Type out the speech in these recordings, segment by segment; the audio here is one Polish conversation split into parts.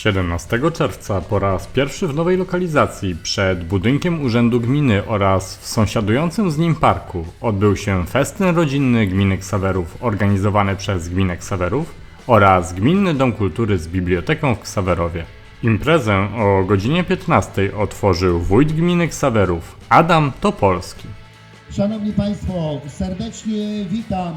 17 czerwca po raz pierwszy w nowej lokalizacji przed budynkiem Urzędu Gminy oraz w sąsiadującym z nim parku odbył się festyn rodzinny Gminy Ksawerów organizowany przez Gminę Ksawerów oraz Gminny Dom Kultury z biblioteką w Ksawerowie. Imprezę o godzinie 15 otworzył wójt gminy Ksawerów Adam Topolski. Szanowni Państwo, serdecznie witam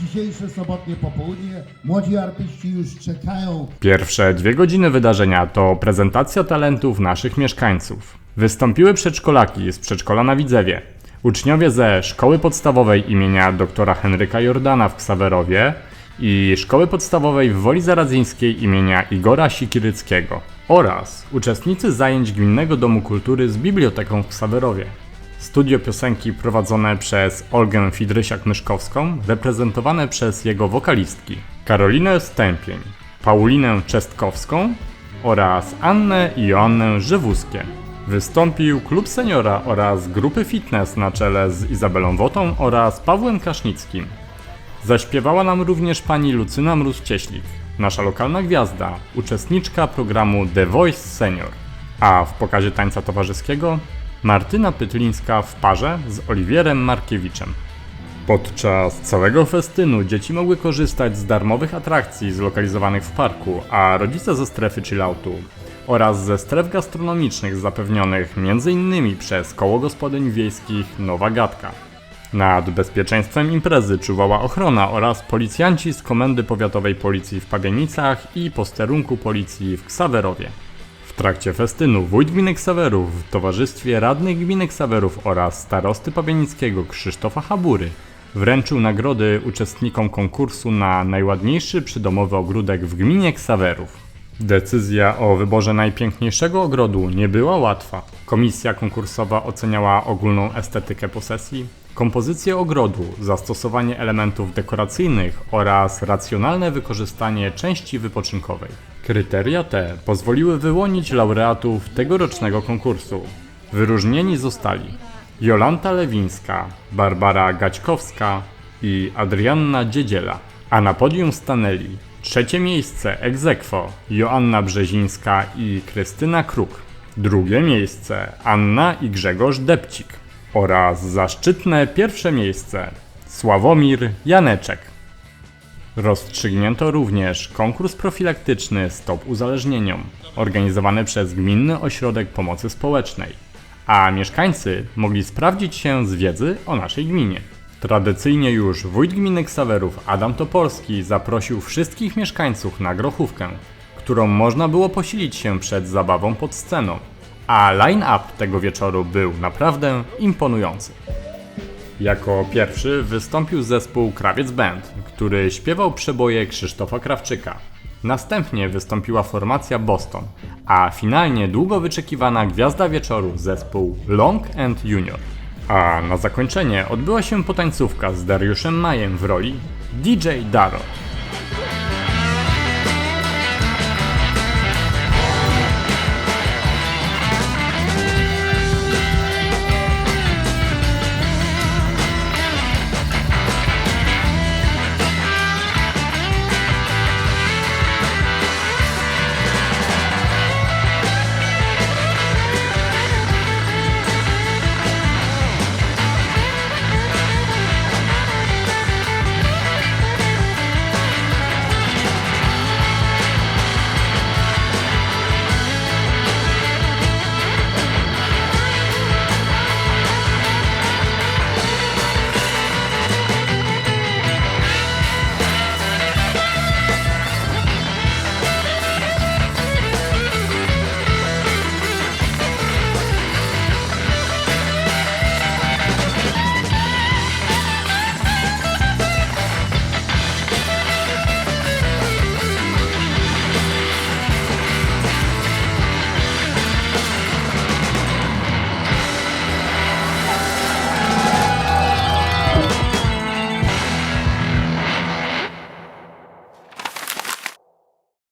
dzisiejsze sobotnie popołudnie. Młodzi artyści już czekają. Pierwsze dwie godziny wydarzenia to prezentacja talentów naszych mieszkańców. Wystąpiły przedszkolaki z przedszkola na Widzewie, uczniowie ze szkoły podstawowej imienia doktora Henryka Jordana w Ksawerowie i szkoły podstawowej w Woli Zaradzyńskiej imienia Igora Sikiryckiego oraz uczestnicy zajęć Gminnego Domu Kultury z biblioteką w Ksawerowie. Studio piosenki prowadzone przez Olgę Fidrysiak-Myszkowską, reprezentowane przez jego wokalistki Karolinę Stępień, Paulinę Czestkowską oraz Annę i Joannę Żywuskie. Wystąpił klub seniora oraz grupy fitness na czele z Izabelą Wotą oraz Pawłem Kasznickim. Zaśpiewała nam również pani Lucyna Mróz-Cieślik, nasza lokalna gwiazda, uczestniczka programu The Voice Senior. A w pokazie tańca towarzyskiego Martyna Pytlińska w parze z Oliwierem Markiewiczem. Podczas całego festynu dzieci mogły korzystać z darmowych atrakcji zlokalizowanych w parku, a rodzice ze strefy chilloutu oraz ze stref gastronomicznych zapewnionych m.in. przez Koło Gospodyń Wiejskich Nowa Gadka. Nad bezpieczeństwem imprezy czuwała ochrona oraz policjanci z Komendy Powiatowej Policji w Pabianicach i posterunku policji w Ksawerowie. W trakcie festynu wójt gminy Ksawerów w towarzystwie radnych gminy Ksawerów oraz starosty Pabianickiego Krzysztofa Habury wręczył nagrody uczestnikom konkursu na najładniejszy przydomowy ogródek w gminie Ksawerów. Decyzja o wyborze najpiękniejszego ogrodu nie była łatwa. Komisja konkursowa oceniała ogólną estetykę posesji, kompozycję ogrodu, zastosowanie elementów dekoracyjnych oraz racjonalne wykorzystanie części wypoczynkowej. Kryteria te pozwoliły wyłonić laureatów tegorocznego konkursu. Wyróżnieni zostali Jolanta Lewińska, Barbara Gaćkowska i Adrianna Dziedziela, a na podium stanęli trzecie miejsce aequo Joanna Brzezińska i Krystyna Kruk, drugie miejsce Anna i Grzegorz Depcik oraz zaszczytne pierwsze miejsce Sławomir Janeczek. Rozstrzygnięto również konkurs profilaktyczny Stop Uzależnieniom, organizowany przez Gminny Ośrodek Pomocy Społecznej, a mieszkańcy mogli sprawdzić się z wiedzy o naszej gminie. Tradycyjnie już wójt gminy Ksawerów Adam Topolski zaprosił wszystkich mieszkańców na grochówkę, którą można było posilić się przed zabawą pod sceną, a line-up tego wieczoru był naprawdę imponujący. Jako pierwszy wystąpił zespół Krawiec Band, który śpiewał przeboje Krzysztofa Krawczyka. Następnie wystąpiła formacja Boston, a finalnie długo wyczekiwana gwiazda wieczoru zespół Long and Junior. A na zakończenie odbyła się potańcówka z Dariuszem Majem w roli DJ Darot.